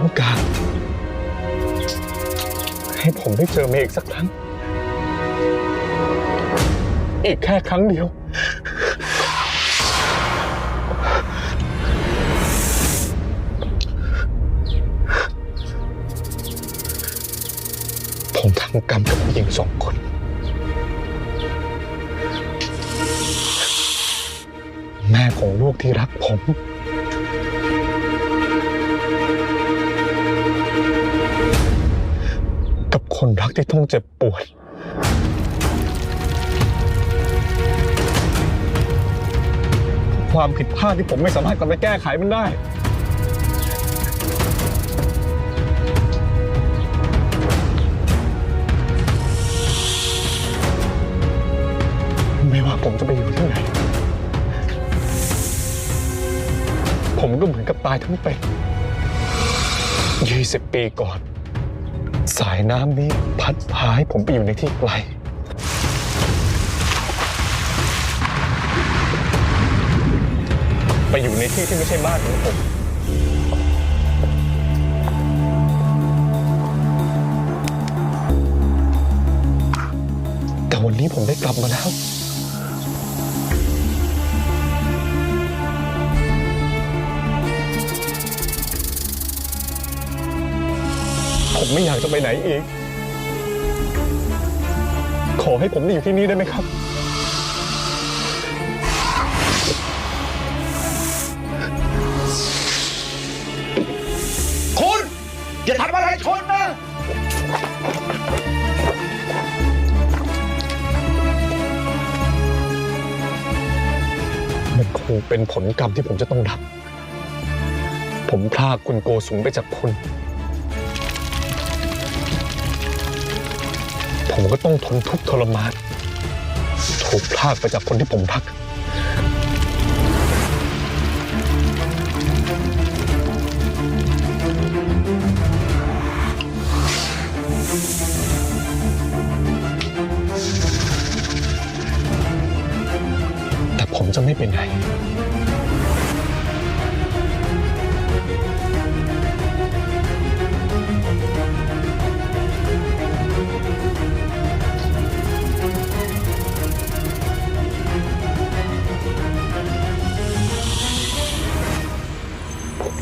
โอกาส ให้ผมได้เจอเมย์อีกสักครั้ง อีกแค่ครั้งเดียว ผมทำกรรมกับผู้หญิงสองคน แม่ของลูกที่รักผม คนรักที่ต้องเจ็บปวด ความผิดพลาดที่ผมไม่สามารถกลับไปแก้ไขมันได้ ไม่ว่าผมจะไปอยู่ที่ไหน ผมก็เหมือนกับตายทั้งเป็น 20 ปีก่อน สายน้ำนี้พัดพาให้ผมไปอยู่ในที่ไกล ไปอยู่ในที่ที่ไม่ใช่บ้านของผม แต่วันนี้ผมได้กลับมาแล้ว ผมไม่อยากจะไปไหนอีก ขอให้ผมได้อยู่ที่นี่ได้ไหมครับ คุณอย่าทำอะไรชนนะ มันคงเป็นผลกรรมที่ผมจะต้องรับ ผมพลากคุณโกสุมไปจากคุณ ผมก็ต้องทนทุกข์ทรมานถูกพลากไปจากคนที่ผมรัก แต่ผมจะไม่เป็นไห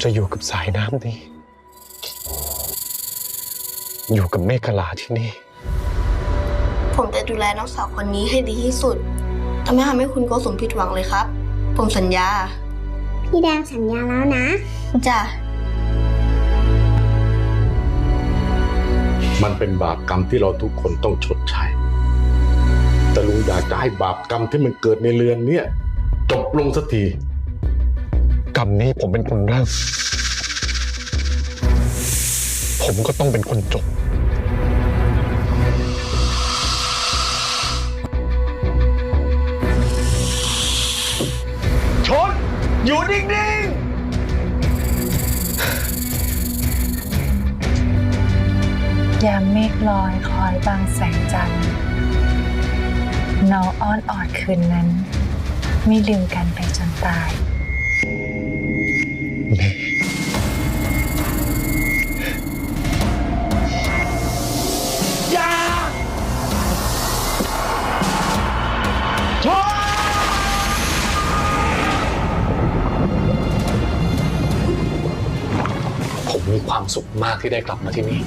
จะอยู่กับสายน้ำนี้ อยู่กับเมฆลาที่นี่ ผมจะดูแลน้องสาวคนนี้ให้ดีที่สุดจะไม่ทำให้คุณโกสมผิดหวังเลยครับ ผมสัญญา พี่แดงสัญญาแล้วนะ จ้ะ มันเป็นบาปกรรมที่เราทุกคนต้องชดใช้ แต่ลุงอยากจะให้บาปกรรมที่มันเกิดในเรือนเนี่ยจบลงสักที กรรมนี้ผมเป็นคนเริ่ม ผมก็ต้องเป็นคนจบ ชน อยู่นิ่งยามเมฆลอยคอยบางแสงจันทร์น้องอ้อนออดคืนนั้น ไม่ลืมกันไปจนตาย ผมมีความสุขมากที่ได้กลับมาที่นี่